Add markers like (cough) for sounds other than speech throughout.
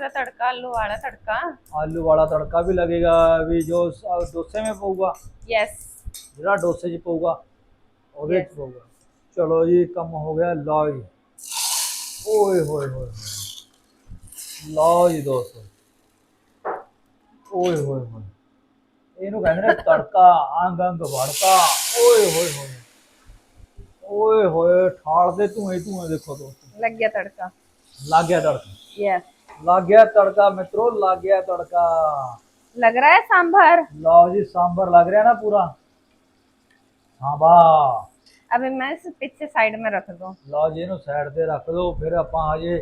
पूरा तड़का आलू वाला तड़का ਆਲੂ ਵਾਲਾ ਤੜਕਾ ਵੀ ਲੱਗੇਗਾ ਵੀ ਜੋ ਸ- ਡੋਸੇ ਵਿੱਚ ਪਊਗਾ यस ਜਿਹੜਾ ਡੋਸੇ 'ਚ ਪਊਗਾ ਉਹਦੇ 'ਚ ਪਊਗਾ ਚਲੋ ਜੀ ਕੰਮ ਹੋ ਗਿਆ ਲਓ ਜੀ ਓਏ ਹੋਏ ਹੋਏ ਹੋਏ। ਲਓ ਜੀ ਦੋਸਤੋ ਓਏ ਹੋਏ ਹੋਏ ਇਹਨੂੰ ਕਹਿੰਦੇ ਨੇ ਤੜਕਾ ਅੰਗ ਅੰਗ ਵੜਤਾ ਓਏ ਹੋਏ ਹੋਏ ਓਏ ਹੋਏ ਠਾਲ ਦੇ ਧੂਏ ਧੂਏ ਦੇਖੋ ਦੋਸਤੋ लग गया तड़का ਲੱਗ ਗਿਆ ਤੜਕਾ यस ਲੱਗ ਗਿਆ ਤੜਕਾ ਮਿੱਤਰੋ ਲੱਗ ਗਿਆ ਤੜਕਾ लग रहा है सांभर ਲਓ ਜੀ ਸਾਂਬਰ ਲੱਗ ਰਿਹਾ ਨਾ ਪੂਰਾ ਹਾਂ ਬਾ अभी मैं इसे पीछे साइड में रख दूं ਲਓ ਜੀ ਇਹਨੂੰ ਸਾਈਡ ਤੇ ਰੱਖ ਦਿਓ ਫਿਰ ਆਪਾਂ ਹਜੇ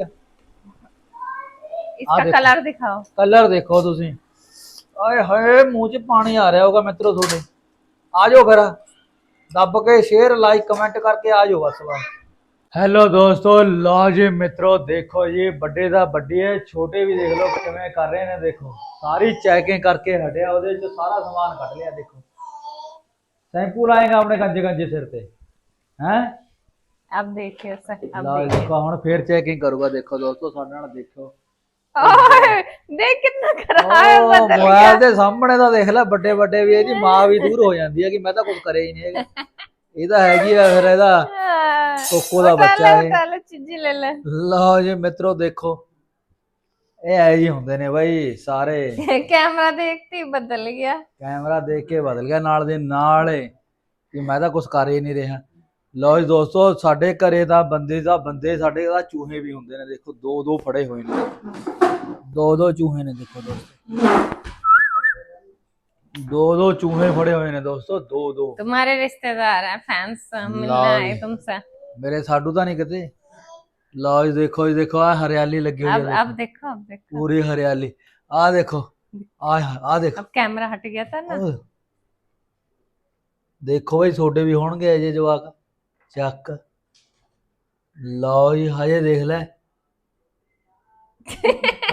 इसका देखो। कलर दिखाओ ਕਲਰ ਦੇਖੋ ਤੁਸੀਂ ਆਏ ਹਾਏ ਮੂੰਹ 'ਚ ਪਾਣੀ ਆ ਰਿਹਾ ਹੋਗਾ ਮਿੱਤਰੋ ਤੁਹਾਡੇ ਆ ਜਾਓ ਫਿਰ ਦੱਬ ਕੇ ਸ਼ੇਅਰ ਲਾਈਕ ਕਮੈਂਟ ਕਰਕੇ ਆ ਜਾਓ ਬਸ ਬਸ ਹੈਲੋ ਦੋਸਤੋ ਲਓ ਜੀ ਮਿੱਤਰੋ ਦੇਖੋ ਜੀ ਵੱਡੇ ਦਾ ਵੱਡੀ ਹੈ ਛੋਟੇ ਵੀ ਦੇਖ ਲਓ ਕਿਵੇਂ ਕਰ ਰਹੇ ਨੇ ਦੇਖੋ ਸਾਰੀ ਚੈਕਿੰਗ ਕਰਕੇ ਹਟਿਆ ਉਹਦੇ 'ਚ ਸਾਰਾ ਸਮਾਨ ਕੱਢ ਲਿਆ ਦੇਖੋ ਸ਼ੈਂਪੂ ਲਾਏਗਾ ਆਪਣੇ ਕੰਜੇ ਕੰਜੇ ਸਿਰ ਤੇ ਹੈ अब देखिए सर अब ਲਓ देखिए ਦੇਖੋ ਹੁਣ ਫੇਰ ਚੈਕਿੰਗ ਕਰੂਗਾ ਦੇਖੋ ਦੋਸਤੋ ਸਾਡੇ ਨਾਲ ਦੇਖੋ ओए, देख कितना खराब है ਉਹ बदल गया ਮੋਬਾਈਲ ਦੇ ਸਾਹਮਣੇ ਤਾਂ ਦੇਖ ਲੈ ਵੱਡੇ ਵੱਡੇ ਵੀ ਇਹਦੀ ਮਾਂ ਵੀ ਦੂਰ ਹੋ ਜਾਂਦੀ ਹੈ ਕਿ ਮੈਂ ਤਾਂ ਕੁਝ ਕਰਿਆ ਹੀ ਨਹੀਂ ਹੈਗਾ (laughs) ਇਹ ਤਾਂ ਹੈਗੀ ਆ ਫਿਰ ਇਹਦਾ हाँ, ਕੋਕੋ ਦਾ उठा ਬੱਚਾ ले, ਹੈ उठा ले, चीजी ले ले ਲਓ ਜੀ ਮਿੱਤਰੋ ਦੇਖੋ ਇਹ ਐ ਜੀ ਹੁੰਦੇ ਨੇ ਬਾਈ ਸਾਰੇ कैमरा देखते ही बदल गया ਕੈਮਰਾ ਦੇਖ ਕੇ ਬਦਲ ਗਿਆ ਨਾਲ ਦੇ ਨਾਲ ਏ ਕਿ ਮੈਂ ਤਾਂ ਕੁਝ ਕਰ ਹੀ ਨਹੀਂ ਰਿਹਾ ਲਓ ਜੀ ਦੋਸਤੋ ਸਾਡੇ ਘਰੇ ਦਾ ਬੰਦੇ ਦਾ ਬੰਦੇ ਸਾਡੇ ਦਾ ਚੂਹੇ ਵੀ ਹੁੰਦੇ ਨੇ ਦੇਖੋ ਦੋ ਦੋ ਫੜੇ ਹੋਏ ਨੇ ਦੋ ਦੋ ਚੂਹੇ ਨੇ ਦੇਖੋ ਦੋਸਤੋ ਦੋ ਦੋ ਚੂਹੇ ਫੜੇ ਹੋਏ ਨੇ ਦੋਸਤੋ ਦੋ ਦੋ तुम्हारे रिश्तेदार हैं फैंस मिलने लो आए जी। तुमसे ਮੇਰੇ ਸਾਡੂ ਤਾਂ ਨਹੀਂ ਕਿਤੇ ਲਓ ਜੀ ਦੇਖੋ ਜੀ ਦੇਖੋ ਆ ਹਰਿਆਲੀ ਲੱਗੀ ਹੋਈ अब ਹੈ अब देखो अब देखो ਪੂਰੀ ਹਰਿਆਲੀ ਆ ਦੇਖੋ ਆ ਆ ਦੇਖੋ अब कैमरा हट गया था ना ਓਏ। ਦੇਖੋ ਬਈ ਛੋਟੇ ਵੀ ਹੋਣਗੇ ਅਜੇ ਜਵਾਕ ਚੱਕ ਲਓ ਜੀ ਹਜੇ ਦੇਖ ਲੈ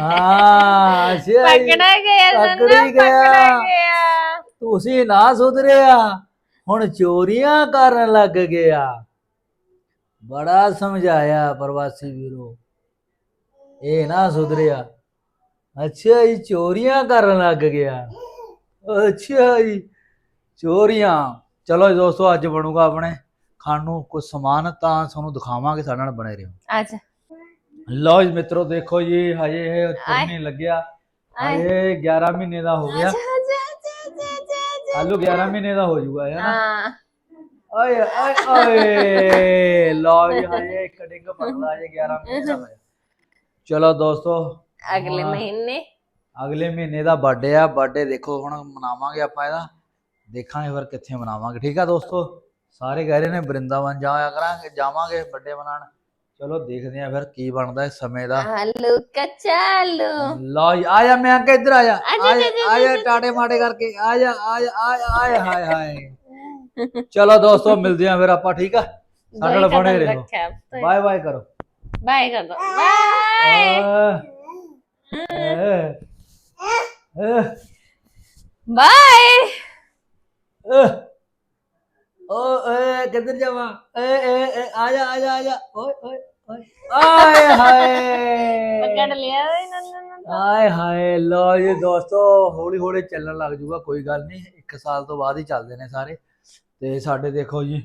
ਹਾਂ ਅੱਛਾ ਜੀ। पकड़ा गया पकड़ नन्ना, ही गया। पकड़ा गया ਤੁਸੀਂ ਨਾ ਸੁਧਰਿਆ ਹੁਣ ਚੋਰੀਆਂ ਕਰਨ ਲੱਗ ਗਿਆ ਬੜਾ ਸਮਝਾਇਆ ਪ੍ਰਵਾਸੀ ਵੀਰੋ। ਇਹ ਨਾ ਸੁਧਰਿਆ। ਅੱਛਾ ਇਹ ਚੋਰੀਆਂ ਕਰਨ ਲੱਗ ਗਿਆ। ਅੱਛਾ ਜੀ ਚੋਰੀਆਂ। ਚਲੋ ਦੋਸਤੋ ਅੱਜ ਬਣੂਗਾ ਆਪਣੇ ਖਾਣ ਨੂੰ ਕੁਝ ਸਮਾਨ ਤਾਂ ਤੁਹਾਨੂੰ ਦਿਖਾਵਾਂਗੇ ਸਾਡੇ ਨਾਲ ਬਣੇ ਰਹੋ। ਅੱਛਾ। ਲਓ ਜੀ ਮਿੱਤਰੋ ਦੇਖੋ ਜੀ ਹਜੇ ਇਹ ਚੁੰਨੀ ਲੱਗਿਆ। ਹਜੇ 11 ਮਹੀਨੇ ਦਾ ਹੋ ਗਿਆ। ਆਲੂ 11 ਮਹੀਨੇ ਦਾ ਹੋ ਜਾਊਗਾ ਹੈ ਨਾ? ਚਲੋ ਦੋਸਤੋ ਅਗਲੇ ਮਹੀਨੇ। ਅਗਲੇ ਮਹੀਨੇ ਦਾ ਬਰਥਡੇ ਆ। ਬਰਥਡੇ ਦੇਖੋ ਹੁਣ ਮਨਾਵਾਂਗੇ ਆਪਾਂ ਇਹਦਾ। ਦੇਖਾਂਗੇ ਫਿਰ ਕਿੱਥੇ ਮਨਾਵਾਂਗੇ। ਠੀਕ ਆ ਦੋਸਤੋ? ਸਾਰੇ ਕਹਿ ਰਹੇ ਨੇ ਬ੍ਰਿੰਦਾਵਨ ਜਾਇਆ ਕਰਾਂਗੇ ਜਾਵਾਂਗੇ ਬਰਥਡੇ ਮਨਾਉਣ। ਚਲੋ ਦੇਖਦੇ ਆ ਫਿਰ ਕੀ ਬਣਦਾ ਇਸ ਸਮੇਂ ਦਾ। ਆਲੂ ਕਚਾਲੂ ਲਓ ਜੀ ਆ ਜਾ ਮੈਂ ਕਿ ਇੱਧਰ ਆ ਜਾ। ਆ ਜਾ- ਆ ਜਾ ਮਾਟੇ ਕਰਕੇ। ਆ ਜਾ ਆ ਜਾ ਆ ਜਾ- ਆਏ ਹਾਏ ਹਾਏ। ਚਲੋ ਦੋਸਤੋ ਮਿਲਦੇ ਆ ਫਿਰ ਆਪਾਂ ਠੀਕ ਆ ਸਾਡੇ ਨਾਲ ਬਣੇ ਰਹੋ रखा है अब तो ਬਾਏ ਬਾਏ ਕਰੋ बाय कर दो बाय ਆਹ, ਆਹ, ਆਹ, बाय ਆਹ। ਓ ਏ ਕਿੱਧਰ ਜਾਵਾਂ ਏ ਏ ਏ, ਆ ਜਾ ਆ ਜਾ ਆ ਜਾ ਓਏ ਓਏ ਓਏ ਆਏ ਹਾਏ पकड़ लिया इन्होंने ਆਏ ਹਾਏ ਲੋ ਜੀ ਦੋਸਤੋ ਹੌਲੀ ਹੌਲੀ ਚੱਲਣ ਲੱਗ ਜੂਗਾ ਕੋਈ ਗੱਲ ਨਹੀਂ ਇੱਕ ਸਾਲ ਤੋਂ ਬਾਅਦ ਹੀ ਚੱਲਦੇ ਨੇ ਸਾਰੇ ਤੇ ਸਾਡੇ ਦੇਖੋ ਜੀ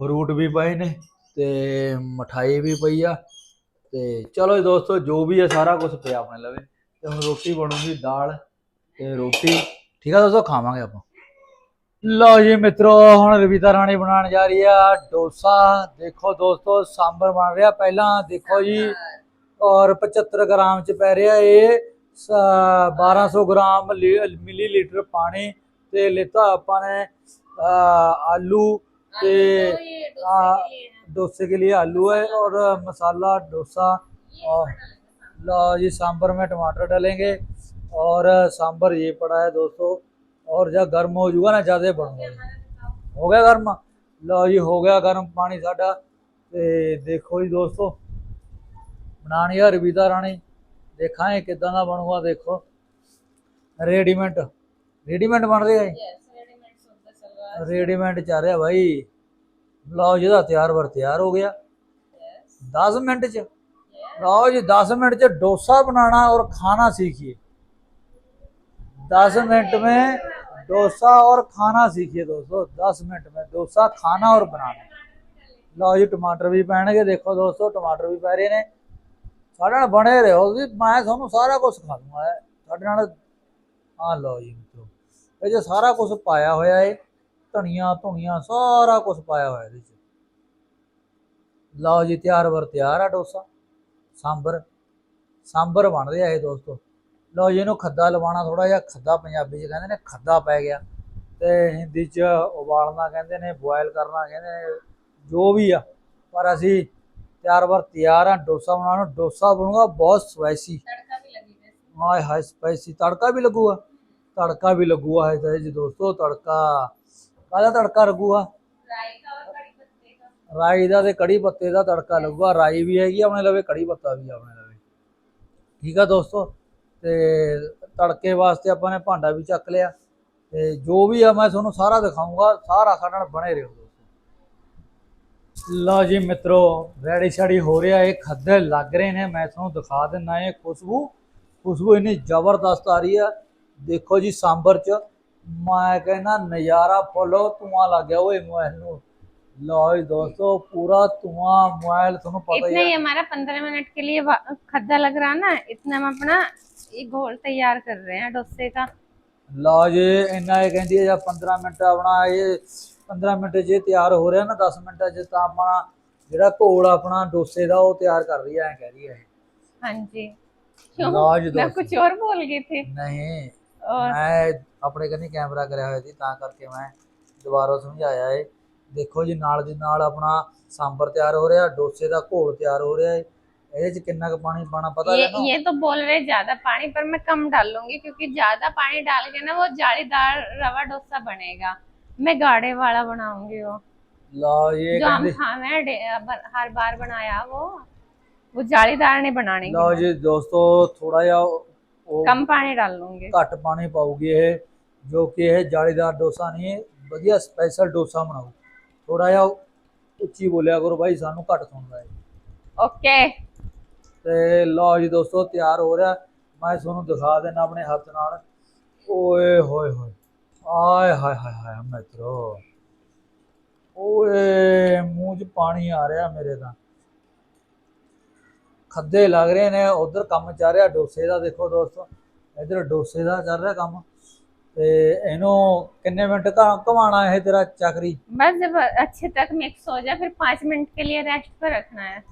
ਫਰੂਟ ਵੀ ਪਏ ਨੇ ਤੇ ਮਠਾਈ ਵੀ ਪਈ ਆ। ਤੇ ਚਲੋ ਜੀ ਦੋਸਤੋ, ਜੋ ਵੀ ਹੈ ਸਾਰਾ ਕੁਝ ਪਿਆ ਆਪਣੇ ਲਵੇ। ਤੇ ਹੁਣ ਰੋਟੀ ਬਣੂਗੀ ਦਾਲ ਤੇ ਰੋਟੀ। ਠੀਕ ਆ ਦੋਸਤੋ, ਖਾਵਾਂਗੇ ਆਪਾਂ। ਲਓ ਜੀ ਮਿੱਤਰੋ, ਹੁਣ ਰਵੀਤਾ ਰਾਣੀ ਬਣਾਉਣ ਜਾ ਰਹੀ ਆ ਡੋਸਾ। ਦੇਖੋ ਦੋਸਤੋ, ਸਾਂਬਰ ਬਣ ਰਿਹਾ। ਪਹਿਲਾਂ ਦੇਖੋ ਜੀ, ਔਰ 75 ਗ੍ਰਾਮ ਚ ਪੈ ਰਿਹਾ ਇਹ ਸ- 1200 ਗ੍ਰਾਮ ਲੀ- ਮਿਲੀਲੀਟਰ ਪਾਣੀ ਤੇ ਲੇਤਾ ਆਪਾਂ ਨੇ। ਅ, ਆਲੂ ਤੇ आ, डोसे के लिए आलू है और मसाला डोसा और लो जी सांभर में टमाटर डालेंगे और सांभर ये पड़ा है दोस्तों और जब गर्म हो जाएगा ना ज़्यादा बनूंगा हो गया गर्म लो जी हो गया गर्म पानी साडा ते देखो जी दोस्तों ਬਣਾਣੀ ਆ ਰਵੀਤਾ ਰਾਣੀ ਦੇਖਾਂਗੇ ਕਿਦਾਂ ਦਾ ਬਣੂਗਾ ਦੇਖੋ ਰੈਡੀਮੇਡ ਰੈਡੀਮੇਡ ਬਣ ਰਿਹਾ ਹੈ ਰੈਡੀਮੇਡ ਚੱਲ ਰਿਹਾ ਭਾਈ ਲਓ ਜਿਹਦਾ ਤਿਆਰ ਵਰ ਤਿਆਰ ਹੋ ਗਿਆ 10 ਮਿੰਟ ਚ ਲਓ ਜੀ 10 मिनट ਚ डोसा बनाना और खाना सीखिए 10 मिनट में डोसा और खाना सीखिए दोस्तों 10 मिनट में डोसा खाना और बनाना ਲਓ ਜੀ ਟਮਾਟਰ ਵੀ ਪੈਣਗੇ ਦੇਖੋ ਦੋਸਤੋ ਟਮਾਟਰ ਵੀ ਪੈ ਰਹੇ ਨੇ ਸਾਡੇ ਨਾਲ ਬਣੇ ਰਹੋ ਜੀ ਮੈਂ ਤੁਹਾਨੂੰ ਸਾਰਾ ਕੁਝ ਖਾ ਦੂੰਗਾ ਇਹ ਸਾਡੇ ਨਾਲ ਆ ਲਓ ਜੀ ਮਿੱਤਰੋ ਇਹ ਜੇ ਸਾਰਾ ਕੁਝ ਪਾਇਆ ਹੋਇਆ ਏ ਧਨੀਆ ਧੁਨੀਆ ਸਾਰਾ ਕੁਝ ਪਾਇਆ ਹੋਇਆ ਇਹਦੇ 'ਚ। ਲਓ ਜੀ ਤਿਆਰ ਵਰ ਤਿਆਰ ਆ ਡੋਸਾ। ਸਾਂਬਰ ਸਾਂਬਰ ਬਣ ਰਿਹਾ ਇਹ ਦੋਸਤੋ। ਲਓ ਜੀ ਇਹਨੂੰ ਖੱਦਾ ਲਵਾਣਾ ਥੋੜਾ ਜਿਹਾ ਖੱਦਾ ਪੰਜਾਬੀ 'ਚ ਕਹਿੰਦੇ ਨੇ ਖੱਦਾ ਪੈ ਗਿਆ। ਤੇ ਹਿੰਦੀ 'ਚ ਉਬਾਲਣਾ ਕਹਿੰਦੇ ਨੇ ਬੋਇਲ ਕਰਨਾ ਕਹਿੰਦੇ ਨੇ ਜੋ ਵੀ ਆ। ਪਰ ਅਸੀਂ ਤਿਆਰ ਵਰ ਤਿਆਰ ਆ ਡੋਸਾ ਬਣਾਉਣਾ ਡੋਸਾ ਬਣੂਗਾ ਬਹੁਤ ਸਪਾਈਸੀ। ਤੜਕਾ ਹਾਏ ਹਾਏ ਸਪਾਈਸੀ। ਤੜਕਾ ਵੀ ਲੱਗੂਗਾ? ਤੜਕਾ ਵੀ ਲੱਗੂਗਾ ਹੈ ਜੀ ਦੋਸਤੋ ਤੜਕਾ। ਕਾਹਦਾ ਤੜਕਾ ਲੱਗੂਗਾ? ਰਾਈ ਦਾ ਤੇ ਕੜੀ ਪੱਤੇ ਦਾ ਤੜਕਾ ਲੱਗੂਗਾ। ਰਾਈ ਵੀ ਹੈਗੀ ਆਪਣੇ ਲਵੇ, ਕੜੀ ਪੱਤਾ ਵੀ ਆਪਣੇ ਲਵੇ। ਠੀਕ ਆ ਦੋਸਤੋ? ਤੇ ਤੜਕੇ ਵਾਸਤੇ ਆਪਾਂ ਨੇ ਭਾਂਡਾ ਵੀ ਚੱਕ ਲਿਆ। ਤੇ ਜੋ ਵੀ ਆ, ਮੈਂ ਤੁਹਾਨੂੰ ਸਾਰਾ ਦਿਖਾਉਂਗਾ ਸਾਰਾ ਸਾਡੇ ਨਾਲ ਬਣੇ ਰਹੋ ਲਓ ਜੀ ਮਿੱਤਰੋ, ਰੈਡੀ ਸ਼ੜੀ ਹੋ ਰਿਹਾ। ਇਹ ਖੱਦਰ ਲੱਗ ਰਹੇ ਨੇ। ਮੈਂ ਤੁਹਾਨੂੰ ਦਿਖਾ ਦਿੰਦਾ ਇਹ ਖੁਸ਼ਬੂ। ਖੁਸ਼ਬੂ ਇਨੀ ਜ਼ਬਰਦਸਤ ਆ ਰਹੀ ਆ। ਦੇਖੋ ਜੀ, ਸਾਂਬਰ ਚ ਮੈਂ ਕਹਿੰਦਾ ਨਜ਼ਾਰਾ ਫੋਲੋ ਧੂਆਂ ਲੱਗ ਗਿਆ ਓਏ ਮੋਬਾਈਲ ਨੂੰ ਲਓ ਜੀ ਦੋਸਤੋ ਪੂਰਾ ਧੂਆਂ ਮੋਬਾਈਲ ਤੁਹਾਨੂੰ ਪਤਾ इतना ही ही है हमारा पंद्रह मिनट के लिए वा- खद्दा लग रहा ना इतना हम अपना ये घोल तैयार कर रहे हैं डोसे का ਲਓ ਜੀ ਇੰਨਾ ਇਹ ਕਹਿੰਦੀ ਹੈ ਜਾਂ 15 ਮਿੰਟ ਆਪਣਾ ਇਹ 15 ਮਿੰਟ ਜੇ ਤਿਆਰ ਹੋ ਰਿਹਾ ਨਾ 10 ਮਿੰਟਾਂ ਚ ਤਾਂ ਆਪਣਾ ਜਿਹੜਾ ਘੋਲ ਆਪਣਾ ਡੋਸੇ ਦਾ ਉਹ ਤਿਆਰ ਕਰ ਰਹੀ ਹੈ ਐ ਕਹਿ ਰਹੀ ਹੈ हाँ जी क्यों ਲਓ ਜੀ मैं ਦੋਸਤੋ कुछ और बोल गई थी ਨਹੀਂ और ਮੈਂ ਆਪਣੇ ਕੰਨੀ ਕੈਮਰਾ ਕਰਿਆ ਹੋਇਆ ਸੀ ਤਾਂ ਕਰਕੇ ਮੈਂ ਦੁਬਾਰਾ ਸਮਝਾਇਆ ਏ ਦੇਖੋ ਜੀ ਨਾਲ ਦੀ ਨਾਲ ਆਪਣਾ ਸਾਂਬਰ ਤਿਆਰ ਹੋ ਰਿਹਾ ਡੋਸੇ ਦਾ ਘੋਲ ਤਿਆਰ ਹੋ ਰਿਹਾ ਏ ਇਹਦੇ ਚ ਕਿੰਨਾ ਕੁ ਪਾਣੀ ਪਾਣਾ ਪਤਾ ये ਲੈਣਾ ये तो बोल रहे ज्यादा पानी पर मैं कम डाल लूंगी क्योंकि ज्यादा पानी डाल के ना वो जालीदार रवा डोसा बनेगा मैं गाढ़े वाला बनाऊंगी वो ਲਓ ਜੀ ਇਹ जो हम ਕਹਿੰਦੇ खावे हैं डे- ब- हर बार बनाया वो वो जालीदार नहीं बनाने ਲਓ की ਜੀ ਦੋਸਤੋ ਥੋੜਾ ਜਿਹਾ ਉਹ कम पानी डाल लूंगी ਘੱਟ ਪਾਣੀ ਪਾਉਗੀ ਇਹ ਜੋ ਕਿ ਇਹ ਜਾਲੀਦਾਰ ਡੋਸਾ ਨਹੀਂ ਹੈ ਵਧੀਆ ਸਪੈਸ਼ਲ ਡੋਸਾ ਬਣਾਓ ਥੋੜਾ ਜਿਹਾ ਉੱਚੀ ਬੋਲਿਆ ਕਰੋ ਭਾਈ ਸਾਨੂੰ ਘੱਟ ਸੁਣਦਾ ਹੈ ओके ਤੇ ਲਓ ਜੀ ਦੋਸਤੋ ਤਿਆਰ ਹੋ ਰਿਹਾ ਮੈਂ ਤੁਹਾਨੂੰ ਦਿਖਾ ਦੇਣਾ ਆਪਣੇ ਹੱਥ ਨਾਲ ਓਏ ਹੋਏ ਹੋਏ ਆਏ ਹਾਏ ਹਾਏ ਹਾਏ ਮਿੱਤਰੋ ਓਏ ਮੂੰਹ 'ਚ ਪਾਣੀ ਆ ਰਿਹਾ ਮੇਰੇ ਤਾਂ ਖੱਦੇ ਲੱਗ ਰਹੇ ਨੇ ਉਧਰ ਕੰਮ ਚੱਲ ਰਿਹਾ ਡੋਸੇ ਦਾ ਦੇਖੋ ਦੋਸਤੋ ਇਧਰ ਡੋਸੇ ਦਾ ਚੱਲ ਰਿਹਾ ਕੰਮ ਤੇ ਇਹਨੂੰ ਕਿੰਨੇ ਮਿੰਟ ਘਮਾਣਾ ਇਹ ਤੇਰਾ ਚੱਕਰੀ बस जब अच्छे तक मिक्स हो जाए फिर पाँच मिनट के लिए रेस्ट पर रखना है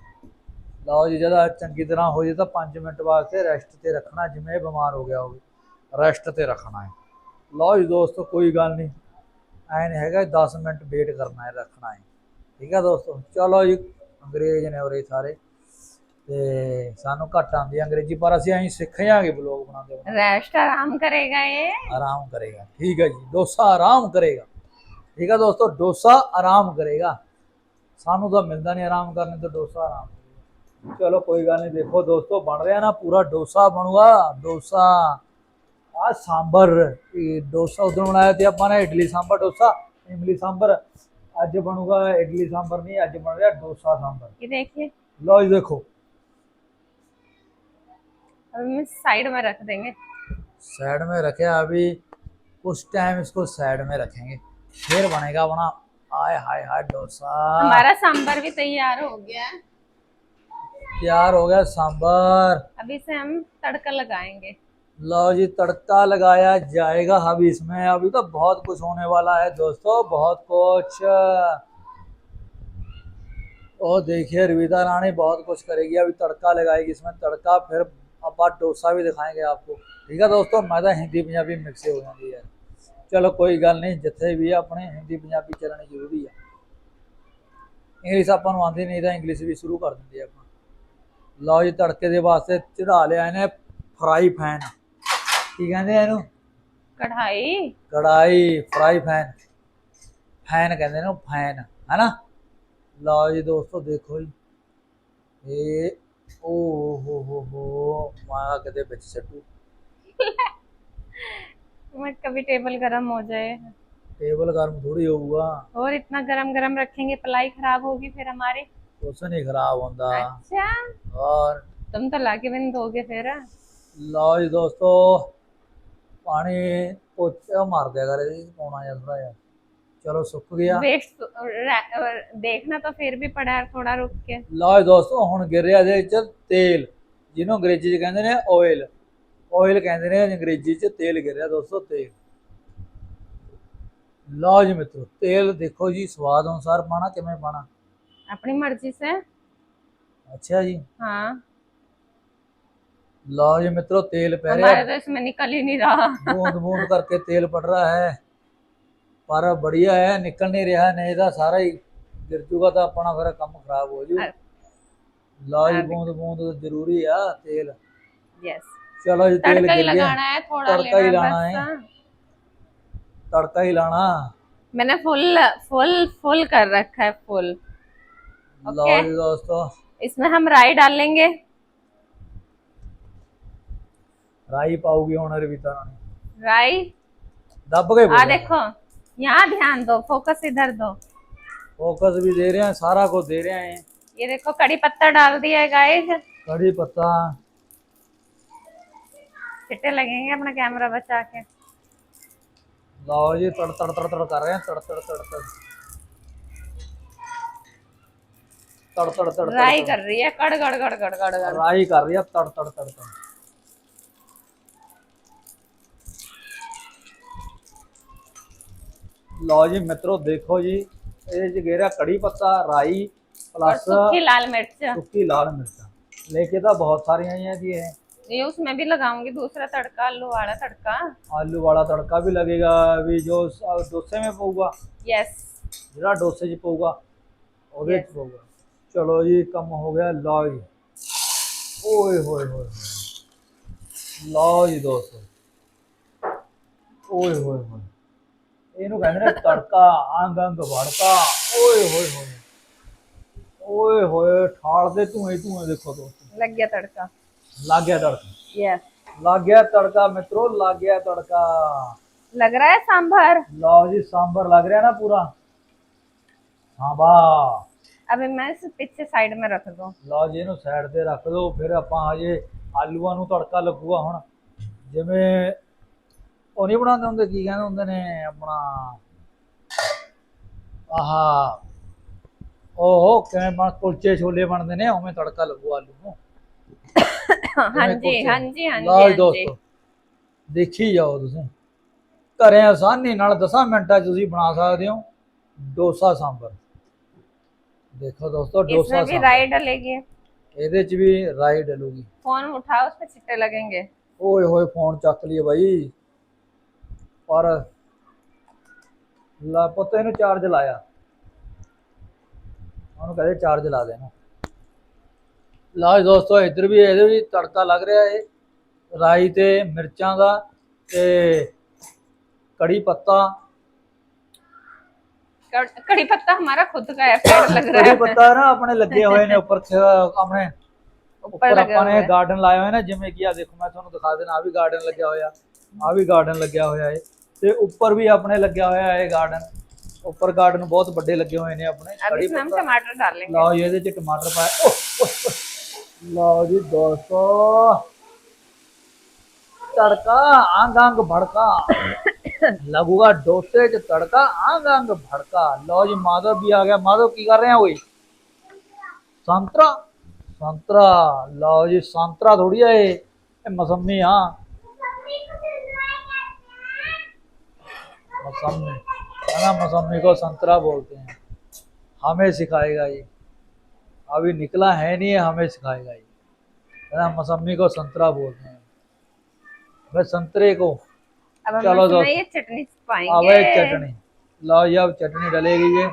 ਲਓ ਜੀ ਜਦਾ ਚੰਗੀ ਤਰ੍ਹਾਂ ਹੋ ਜੇ ਤਾਂ 5 ਮਿੰਟ ਵਾਸਤੇ ਰੈਸਟ ਤੇ ਰੱਖਣਾ ਜਿਵੇਂ ਇਹ ਬਿਮਾਰ ਹੋ ਗਿਆ ਹੋਵੇ ਰੈਸਟ ਤੇ ਰੱਖਣਾ ਹੈ ਲਓ ਜੀ ਦੋਸਤੋ ਕੋਈ ਗੱਲ ਨਹੀਂ ਐ ਨਹੀਂ ਹੈਗਾ 10 ਮਿੰਟ ਵੇਟ ਕਰਨਾ ਹੈ ਰੱਖਣਾ ਹੈ ਠੀਕ ਹੈ ਦੋਸਤੋ ਚਲੋ ਜੀ ਅੰਗਰੇਜ਼ ਨੇ ਉਰੇ ਸਾਰੇ ਤੇ ਸਾਨੂੰ ਘੱਟ ਆਉਂਦੀ ਹੈ ਅੰਗਰੇਜ਼ੀ ਪਰ ਅਸੀਂ ਐਂ ਸਿੱਖ ਜਾਾਂਗੇ ਬਲੌਗ ਬਣਾਉਂਦੇ ਬਣਾਉਂਦੇ। रेस्ट आराम करेगा ये ਆਰਾਮ ਕਰੇਗਾ ਠੀਕ ਹੈ ਜੀ ਡੋਸਾ ਆਰਾਮ ਕਰੇਗਾ ਠੀਕ ਹੈ ਦੋਸਤੋ ਡੋਸਾ ਆਰਾਮ ਕਰੇਗਾ ਸਾਨੂੰ ਤਾਂ ਮਿਲਦਾ ਨਹੀਂ ਆਰਾਮ ਕਰਨੇ ਤੋਂ ਡੋਸਾ ਆਰਾਮ ਕਰੇਗਾ ਚਲੋ ਕੋਈ ਗੱਲ ਨਹੀਂ ਦੇਖੋ ਦੋਸਤੋ ਬਣ ਰਿਹਾ ਨਾ ਪੂਰਾ ਡੋਸਾ ਬਣੂਗਾ ਡੋਸਾ ਆ ਸਾਂਬਰ ਇਹ ਡੋਸਾ ਉਦੋਂ ਬਣਾਇਆ ਤੇ ਆਪਾਂ ਨੇ ਇਡਲੀ ਸਾਂਬਰ ਡੋਸਾ ਇਮਲੀ ਸਾਂਬਰ ਅੱਜ ਬਣੂਗਾ ਇਡਲੀ ਸਾਂਬਰ ਨਹੀਂ ਅੱਜ ਬਣ ਰਿਹਾ ਡੋਸਾ ਸਾਂਬਰ ये देखिए ਲਓ ਜੀ ਦੇਖੋ अभी साइड में रख देंगे। साइड में रखे अभी कुछ टाइम इसको साइड में रखेंगे। फिर बनेगा अपना आय हाय हाय डोसा। हमारा सांबर भी तैयार हो गया है। तैयार हो गया सांबर अभी से हम तड़का लगाएँगे। लो जी तड़का लगाया जाएगा अभी इसमें। अभी तो बहुत कुछ होने वाला है दोस्तों बहुत कुछ। और देखिए रविता रानी बहुत कुछ करेगी। अभी तड़का लगाएगी इसमें। तड़का फिर अब डोसा भी दिखाएंगे आपको ठीक है दोस्तों मैं तो हिंदी पंजाबी मिक्स हो जाती है ਚਲੋ ਕੋਈ ਗੱਲ ਨਹੀਂ ਜਿੱਥੇ ਵੀ ਆ ਆਪਣੇ ਹਿੰਦੀ ਪੰਜਾਬੀ ਚੱਲਣੀ ਜ਼ਰੂਰੀ ਆ ਇੰਗਲਿਸ਼ ਆਪਾਂ ਨੂੰ ਆਉਂਦੀ ਨਹੀਂ ਤਾਂ ਇੰਗਲਿਸ਼ ਵੀ ਸ਼ੁਰੂ ਕਰ ਦਿੰਦੇ ਆਪਾਂ ਲਓ ਜੀ ਤੜਕੇ ਦੇ ਵਾਸਤੇ ਚੜਾ ਲਿਆ ਇਹਨੇ ਫਰਾਈ ਪੈਨ ਕੀ ਕਹਿੰਦੇ ਆ ਇਹਨੂੰ कढ़ाई ਕੜਾਈ ਫਰਾਈ ਪੈਨ ਫੈਨ ਕਹਿੰਦੇ ਨੇ ਫੈਨ ਹੈਨਾ ਲਓ ਜੀ ਦੋਸਤੋ ਦੇਖੋ ਜੀ ਇਹ ਓ ਹੋ ਹੋ ਹੋ ਮਾਂ ਕਿਤੇ ਵਿੱਚ ਸੱਟੂ मैं कभी टेबल गर्म हो जाए ਟੇਬਲ ਗਰਮ ਥੋੜੀ ਹੋਊਗਾ और इतना गरम गरम रखेंगे पलाई खराब होगी फिर हमारी ਕੁਛ ਨਹੀਂ ਖਰਾਬ ਹੁੰਦਾ अच्छा ਔਰ तुम तो लाके भी नहीं दोगे फिर ਲਓ ਜੀ ਦੋਸਤੋ ਪਾਣੀ ਪੋਚਾ ਮਾਰ ਦਿਆ ਕਰ ਇਹਦੇ 'ਚ ਪਾਉਣਾ ਜਿਹਾ ਥੋੜਾ ਜਿਹਾ ਚਲੋ ਸੁੱਕ ਗਿਆ वेस्ट देखना तो फिर भी पड़ा है थोड़ा रुक के ਲਓ ਜੀ ਦੋਸਤੋ ਹੁਣ ਗਿਰ ਰਿਹਾ ਇਹਦੇ ਵਿੱਚ ਤੇਲ ਜਿਹਨੂੰ ਅੰਗਰੇਜ਼ੀ 'ਚ ਕਹਿੰਦੇ ਨੇ ਆਇਲ ਆਇਲ ਕਹਿੰਦੇ ਨੇ ਅੰਗਰੇਜ਼ੀ 'ਚ ਤੇਲ ਗਿਰ ਰਿਹਾ ਦੋਸਤੋ ਤੇਲ ਲਓ ਜੀ ਮਿੱਤਰੋ ਤੇਲ ਦੇਖੋ ਜੀ ਸਵਾਦ ਅਨੁਸਾਰ ਪਾਣਾ ਕਿਵੇਂ ਪਾਣਾ अपनी मर्जी से ਅੱਛਾ ਜੀ हाँ ਲਓ ਜੀ ਮਿੱਤਰੋ ਤੇਲ ਪੈ ਰਿਹਾ हमारे तो इसमें निकल ही नहीं रहा बूंद बूंद करके तेल पड़ रहा है ਪਰ ਬੜੀਆ ਹੈ ਨਿਕਲ ਨਹੀਂ ਰਿਹਾ ਨਹੀਂ ਇਹਦਾ ਸਾਰਾ ਹੀ ਗਿਰ ਜੂਗਾ ਤਾਂ ਆਪਣਾ ਫਿਰ ਕੰਮ ਖਰਾਬ ਹੋ ਜੂ। ਲਾਜ ਬੂੰਦ ਬੂੰਦ ਜ਼ਰੂਰੀ ਆ ਤੇਲ। ਯੈਸ ਚਲੋ ਜੀ ਤੇਲ ਲਗਾਣਾ ਹੈ ਥੋੜਾ ਲੈਣਾ ਬਸ ਤੜਕਾ ਹੀ ਲਾਣਾ मैंने फुल फुल फुल कर रखा है फुल ਲਓ ਜੀ ਦੋਸਤੋ। इसमें हम राई डालेंगे ਰਾਈ ਪਾਉਗੀ ਹੁਣ ਰਵਿਤਾ ਰਾਣੀ। ਦੱਬ ਕੇ आ ਬੋਲੋ। यहाँ ध्यान दो फोकस इधर दो फोकस भी दे रहे हैं सारा को दे रहे हैं ये देखो कड़ी पत्ता डाल दिया है गाइस कड़ी पत्ता छिट्टे लगेंगे अपना कैमरा बचा के लाओ जी तड़ तड़ तड़ तड़ कर रहे हैं तड़ तड़ तड़ तड़ तड़ तड़ तड़ राई कर रही है कड़ कड़ कड़ कड़ कड़ राई कर रही है तड़ तड़ तड़ तड़ लो जी ਮਿੱਤਰੋ देखो जी ये जगेरा कड़ी पत्ता राई प्लस सूखी लाल मिर्च सुखी लाल मिर्च लेके तो बहुत सारी आई है, जी ये उसमें भी लगाऊँगी दूसरा तड़का आलू वाला तड़का आलू वाला तड़का भी लगेगा अभी जो डोसे में पौगा यस जरा डोसे जी पौगा और yes. पौगा चलो जी कम हो गया लो जी ओए होए होए लो जी दोस्तों ओए होए होए ਇਹਨੂੰ ਕਹਿੰਦੇ ਨੇ ਤੜਕਾ ਅੰਗ ਅੰਗ ਵੜਕਾ ਓਏ ਹੋਏ ਹੋਏ ਓਏ ਹੋਏ ਠਾਲ ਦੇ ਧੂਏ ਧੂਏ ਦੇਖੋ ਦੋਸਤੋ लग गया तड़का ਲੱਗ ਗਿਆ ਤੜਕਾ यस ਲੱਗ ਗਿਆ ਤੜਕਾ ਮਿੱਤਰੋ ਲੱਗ ਗਿਆ ਤੜਕਾ लग रहा है सांभर ਲਓ ਜੀ ਸਾਂਬਰ ਲੱਗ ਰਿਹਾ ਨਾ ਪੂਰਾ ਹਾਂ ਬਾ अभी मैं इसे पीछे साइड में रख दूं ਲਓ ਜੀ ਇਹਨੂੰ ਸਾਈਡ ਤੇ ਰੱਖ ਦਿਓ ਫਿਰ ਆਪਾਂ ਹਜੇ ਆਲੂਆਂ ਨੂੰ ਤੜਕਾ ਲੱਗੂਗਾ ਹੁਣ ਜਿਵੇਂ ਉਹ ਨਹੀਂ ਬਣਾਉਂਦੇ ਹੁੰਦੇ ਕੀ ਕਹਿੰਦੇ ਹੁੰਦੇ ਨੇ ਆਪਣਾ ਆਹਾ ਉਹ ਕਿਵੇਂ ਬਣ ਕੁਲਚੇ ਛੋਲੇ ਬਣਦੇ ਨੇ ਉਵੇਂ ਤੜਕਾ ਲੱਗੂ ਆਲੂ ਨੂੰ हाँ जी कुलचे। हाँ जी हाँ जी ਲਓ हाँ ਜੀ जी ਦੋਸਤੋ ਦੇਖੀ ਜਾਓ ਤੁਸੀਂ ਘਰੇ ਆਸਾਨੀ ਨਾਲ 10 ਮਿੰਟਾਂ 'ਚ ਤੁਸੀਂ ਬਣਾ ਸਕਦੇ ਹੋ ਡੋਸਾ ਸਾਂਬਰ ਦੇਖੋ ਦੋਸਤੋ ਡੋਸਾ इसमें भी ਸਾਂਬਰ राई डलेगी ਇਹਦੇ 'ਚ ਵੀ ਰਾਈ ਡਲੂਗੀ फोन उठाओ उस पे चिट्टे लगेंगे ਓਏ ਹੋਏ ਫੋਨ ਚੱਕ ਲਈਏ ਬਾਈ ਪਰ ਲਾ ਪੁੱਤ ਇਹਨੂੰ ਚਾਰਜ ਲਾਇਆ ਉਹਨੂੰ ਕਹਦੇ ਚਾਰਜ ਲਾ ਦੇ ਇਹਨੂੰ ਲਓ ਜੀ ਦੋਸਤੋ ਇੱਧਰ ਵੀ ਇਹਦੇ ਵੀ ਤੜਕਾ ਲੱਗ ਰਿਹਾ ਏ ਰਾਈ ਤੇ ਮਿਰਚਾਂ ਦਾ ਤੇ ਕੜੀ ਪੱਤਾ कड़- कड़ी पत्ता हमारा खुद का है पेड़ लग रहा ਕੜੀ है ਪੱਤਾ ਨਾ ਆਪਣੇ ਲੱਗੇ ਹੋਏ ਨੇ ਉੱਪਰ ਖ- ਆਪਣੇ ऊपर ਉੱਪਰ लगे ਆਪਾਂ हुए ਨੇ हैं। ਗਾਰਡਨ ਲਾਇਆ ਹੋਇਆ ਨਾ ਜਿਵੇਂ ਕਿ ਆ ਦੇਖੋ ਮੈਂ ਤੁਹਾਨੂੰ ਦਿਖਾ ਦੇਣਾ ਆ ਵੀ ਗਾਰਡਨ ਲੱਗਿਆ ਹੋਇਆ ਆ ਵੀ ਗਾਰਡਨ ਲੱਗਿਆ ਹੋਇਆ ਏ ਤੇ ਉੱਪਰ ਵੀ ਆਪਣੇ ਲੱਗਿਆ ਹੋਇਆ ਏ ਗਾਰਡਨ ਉੱਪਰ ਗਾਰਡਨ ਬਹੁਤ ਵੱਡੇ ਲੱਗੇ ਹੋਏ ਨੇ ਆਪਣੇ अब ਕੜੀ इसमें हम ਪੱਤਾ टमाटर डालेंगे ਲਓ ਜੀ ਇਹਦੇ ਚ ਟਮਾਟਰ ਪਾਇਆ ਓਹ, ਓਹ, ਓਹ। ਲਓ ਜੀ ਦੋਸਤੋ ਤੜਕਾ ਆਂਗ ਆਂਗ ਭੜਕਾ ਲੱਗੂਗਾ ਡੋਸੇ ਚ ਤੜਕਾ ਆਂਗ ਆਂਗ ਭੜਕਾ ਲਓ ਜੀ ਮਾਧਵ ਵੀ ਆ ਗਿਆ ਮਾਧਵ ਕੀ ਕਰ ਰਹੇ ਆ ਓਏ ਸੰਤਰਾ ਸੰਤਰਾ ਲਓ ਜੀ ਸੰਤਰਾ ਥੋੜੀ ਆ ਇਹ ਇਹ ਮਸੰਮੀ ਆ मौसमी है ना मौसमी को संतरा बोलते हैं। हमें सिखाएगा ये। अभी निकला है नहीं है हमें सिखाएगा ये। है ना मौसमी को संतरा बोलते हैं। मैं संतरे को अब चलो अब एक चटनी। लो ये अब चटनी डलेगी ये।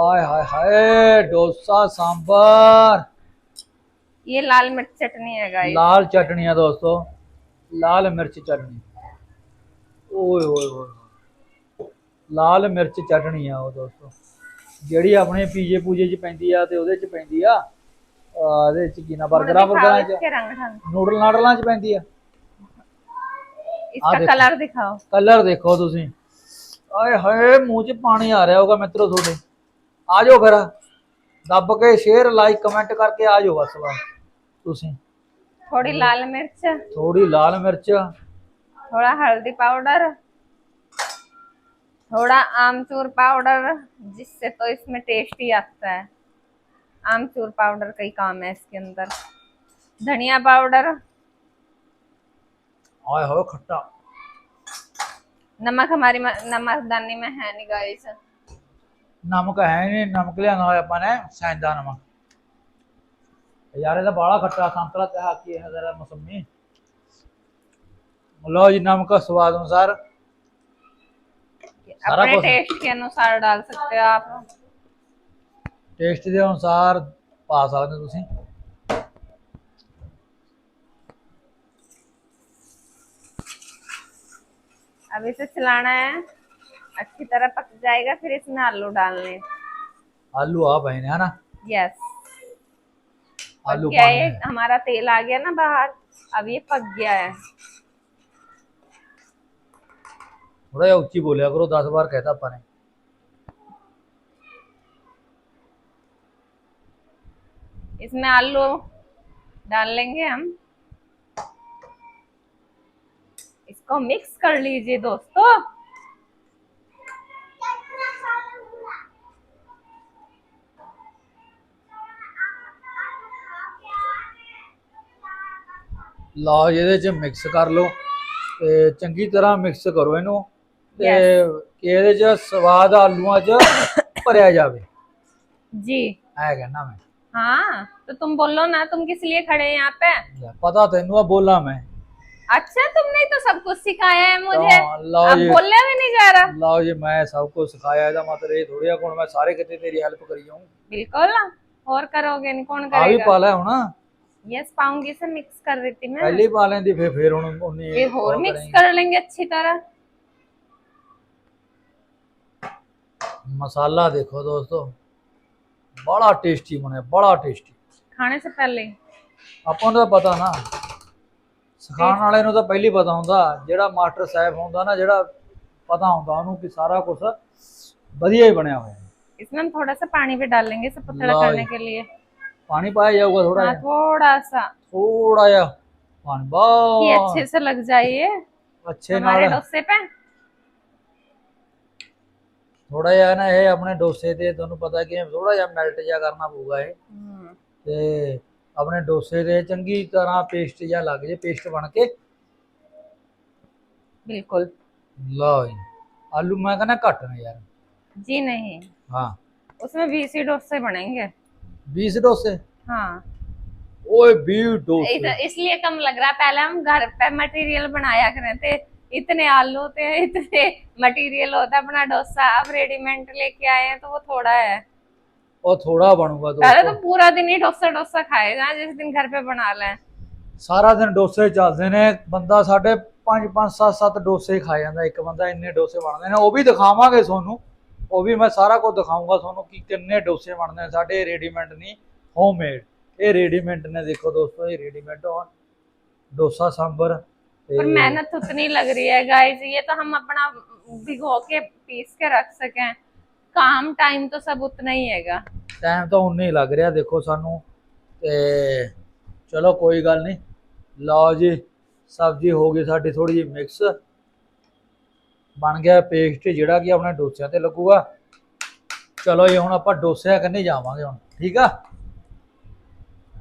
आय हाय हाय डोसा सांबर ये लाल मिर्च चटनी है गाइस लाल चटनी है दोस्तों। लाल मिर्च चटनी। ਓਏ ਹੋਏ ਹੋਏ ਲਾਲ ਮਿਰਚ ਚਟਣੀ ਆ ਉਹ ਦੋਸਤੋ। ਜਿਹੜੀ ਆਪਣੇ ਪੀਜੇ ਪੂਜੇ ਚ ਪੈਂਦੀ ਆ ਤੇ ਉਹਦੇ ਚ ਪੈਂਦੀ ਆ ਇਹਦੇ ਚ ਕੀ ਨਾ ਬਰਗਰਾਂ ਬਰਗਰਾਂ ਚ। ਨੂਡਲ ਨਾਡਲਾਂ ਚ ਪੈਂਦੀ ਆ। ਇਸਕਾ ਕਲਰ ਦਿਖਾਓ। ਕਲਰ ਦੇਖੋ ਤੁਸੀਂ। ਆਏ ਹਾਏ ਮੂੰਹ 'ਚ ਪਾਣੀ ਆ ਰਿਹਾ ਹੋਗਾ ਮਿੱਤਰੋ ਤੁਹਾਡੇ। ਆ ਜਾਓ ਫਿਰ। ਦੱਬ ਕੇ ਸ਼ੇਅਰ ਲਾਈਕ ਕਮੈਂਟ ਕਰਕੇ ਆਜੋ ਬਸ ਬਸ। ਤੁਸੀਂ। ਥੋੜੀ ਲਾਲ ਮਿਰਚ। ਥੋੜੀ ਲਾਲ ਮਿਰਚ। થોડા હલ્દી पाउडर थोड़ा आमचूर पाउडर जिससे तो इसमें टेस्ट ही आता है आमचूर पाउडर का ही काम है इसके अंदर धनिया पाउडर आए हो खट्टा नमक हमारी नमक दानी में है नहीं गाइस नमक है नहीं नमक लिया ना अपन है सैंदा नमक यार ये तो बड़ा खट्टा संतरा तहा की है जरा मौसमी ਲਓ ਜੀ ਨਮਕ ਸਵਾਦ ਅਨੁਸਾਰ सारा अपने कुछ- टेस्ट के अनुसार डाल सकते हो आप ਟੇਸਟ ਦੇ ਅਨੁਸਾਰ ਪਾ ਸਕਦੇ ਹੋ ਤੁਸੀਂ अब इसे चलाना है अच्छी तरह पक जाएगा फिर इसमें आलू डालने ਆਲੂ ਆ ਪਏ ਨੇ ਹਨਾ यस ਆਲੂ क्या ਪਾਣੇ ये ਨੇ। हमारा तेल आ गया ना बाहर अब ये पक गया है ਥੋੜਾ ਜਿਹਾ ਉੱਚੀ ਬੋਲਿਆ ਕਰੋ 10 ਵਾਰ ਕਹਿਤਾ ਆਪਾਂ ਨੇ इसमें आलू डाल लेंगे हम इसको मिक्स कर लीजिए दोस्तों ਲਓ ਜੀ, ਇਹਦੇ ਚ ਮਿਕਸ ਕਰ ਲਓ ਤੇ ਚੰਗੀ ਤਰ੍ਹਾਂ ਮਿਕਸ ਕਰੋ ਇਹਨੂੰ ਤੇ ਕਿ ਇਹਦੇ ਚ ਸਵਾਦ ਆਲੂਆਂ ਚ ਭਰਿਆ ਜਾਵੇ जी ਐ ਕਹਿਣਾ ਮੈਂ हाँ तो तुम बोलो ना तुम किस लिए खड़े हैं यहाँ पे ਲੈ, ਪਤਾ ਤੈਨੂੰ ਆ ਬੋਲਾਂ ਮੈਂ अच्छा तुमने ही तो सब कुछ सिखाया है मुझे ਹਾਂ, ਲਓ अब ਜੀ बोलने भी नहीं जा रहा ਲਓ ਜੀ ਮੈਂ ਸਭ ਕੁਝ ਸਿਖਾਇਆ ਇਹਦਾ ਮਤਲਬ ਇਹ ਥੋੜੀ ਆ ਹੁਣ ਮੈਂ ਸਾਰੇ ਕਿਤੇ ਤੇਰੀ ਹੈਲਪ ਕਰੀ ਜਾਊਂ बिल्कुल और करोगे नहीं कौन ਆ ਵੀ करेगा ਪਾ ਲੈ ਹੁਣ यस पाऊंगी से मिक्स कर देती मैं ਪਹਿਲੇ ਹੀ ਪਾ ਲੈਂਦੀ ਫੇਰ ਫੇਰ ਹੁਣ ਉਨੀ ये और ਉਹ मिक्स ਕਰੇਂਗੀ। कर लेंगे अच्छी तरह ਮਸਾਲਾ ਦੇਖੋ ਦੋਸਤੋ ਬੜਾ ਟੇਸਟੀ ਬਣਿਆ ਬੜਾ ਟੇਸਟੀ खाने से पहले ਆਪਾਂ ਨੂੰ ਤਾਂ ਪਤਾ ਨਾ ਸਿਖਾਉਣ ਵਾਲੇ ਨੂੰ ਤਾਂ ਪਹਿਲੀ ਪਤਾ ਹੁੰਦਾ ਜਿਹੜਾ ਮਾਸਟਰ ਸਾਹਿਬ ਹੁੰਦਾ ਨਾ ਜਿਹੜਾ ਪਤਾ ਹੁੰਦਾ ਉਹਨੂੰ कि ਸਾਰਾ ਕੁਝ ਵਧੀਆ ਹੀ ਬਣਿਆ ਹੋਇਆ ਹੈ इसमें हम थोड़ा सा पानी भी डाल लेंगे इसे पतला लो करने ये। के लिए ਪਾਣੀ ਪਾਇਆ ਜਾਊਗਾ ਥੋੜਾ हाँ ਜਿਹਾ थोड़ा सा ਥੋੜਾ ਜਿਹਾ ਪਾਣੀ कि ਬਹੁਤ अच्छे से लग जाइए ਅੱਛੇ हमारे ਨਾਲ डोसे पे ਥੋੜਾ ਜਿਹਾ ਨਾ ਇਹ ਆਪਣੇ ਡੋਸੇ ਤੇ ਤੁਹਾਨੂੰ ਪਤਾ ਕਿ ਥੋੜਾ ਜਿਹਾ ਮੈਲਟ ਜਿਹਾ ਕਰਨਾ ਪਊਗਾ ਇਹ हम्म, ਤੇ ਆਪਣੇ ਡੋਸੇ ਦੇ ਚੰਗੀ ਤਰ੍ਹਾਂ ਪੇਸਟ ਜਿਹਾ ਲੱਗ ਜੇ ਪੇਸਟ ਬਣ ਕੇ बिल्कुल ਲਓ ਜੀ ਆਲੂ ਮੈਂ ਕਹਿੰਦਾ ਘੱਟ ਨੇ ਯਾਰ जी नहीं ਹਾਂ उसमें बीस ही डोसे बनेंगे 20 डोसे हाँ ओए 20 डोसे इस- इसलिए कम लग रहा है पहले हम घर पे मटेरियल बनाया करते थे इतने आलू थे इतने मटेरियल होता है अपना डोसा अब रेडीमेड लेके आए हैं तो वो थोड़ा है और थोड़ा बनूंगा पहले तो दोस्तों पूरा दिन ही डोसा डोसा खाएगा जिस दिन घर पे बना लें ਸਾਰਾ ਦਿਨ ਡੋਸੇ ਚੱਲਦੇ ਨੇ ਬੰਦਾ ਸਾਡੇ 5 5 7 7 ਡੋਸੇ ਹੀ ਖਾ ਜਾਂਦਾ ਇੱਕ ਬੰਦਾ ਇੰਨੇ ਡੋਸੇ ਬਣਦੇ ਨੇ ਉਹ ਵੀ ਦਿਖਾਵਾਂਗੇ ਤੁਹਾਨੂੰ ਉਹ ਵੀ ਮੈਂ ਸਾਰਾ ਕੁਝ ਦਿਖਾਊਂਗਾ ਤੁਹਾਨੂੰ ਕਿ ਕਿੰਨੇ ਡੋਸੇ ਬਣਦੇ ਨੇ ਸਾਡੇ ਰੈਡੀਮੇਡ ਨਹੀਂ ਹੋਮਮੇਡ ਇਹ ਰੈਡੀਮੇਡ ਨੇ ਦੇਖੋ ਦੋਸਤੋ ਇਹ ਰੈਡੀਮੇਡ ਆ ਡੋਸਾ सांबर ਤੇ पर मेहनत उतनी लग रही है गाइस ये तो हम अपना भिगो के पीस के रख सकें काम टाइम तो सब उतना ही हैगा ਟਾਈਮ ਤਾਂ ਉਨਾ ਹੀ ਲੱਗ ਰਿਹਾ ਦੇਖੋ ਸਾਨੂੰ ਤੇ ਚਲੋ ਕੋਈ ਗੱਲ ਨਹੀਂ ਲਓ ਜੀ ਸਬਜ਼ੀ ਹੋ ਗਈ ਸਾਡੀ ਥੋੜੀ ਜਿਹੀ ਮਿਕਸ ਬਣ ਗਿਆ ਪੇਸਟ ਜਿਹੜਾ ਕਿ ਆਪਣੇ ਡੋਸਿਆਂ ਤੇ ਲੱਗੂਗਾ ਚਲੋ ਜੀ ਹੁਣ ਆਪਾਂ ਡੋਸਿਆਂ ਕੰਨੇ ਜਾਵਾਂਗੇ ਹੁਣ ਠੀਕ ਆ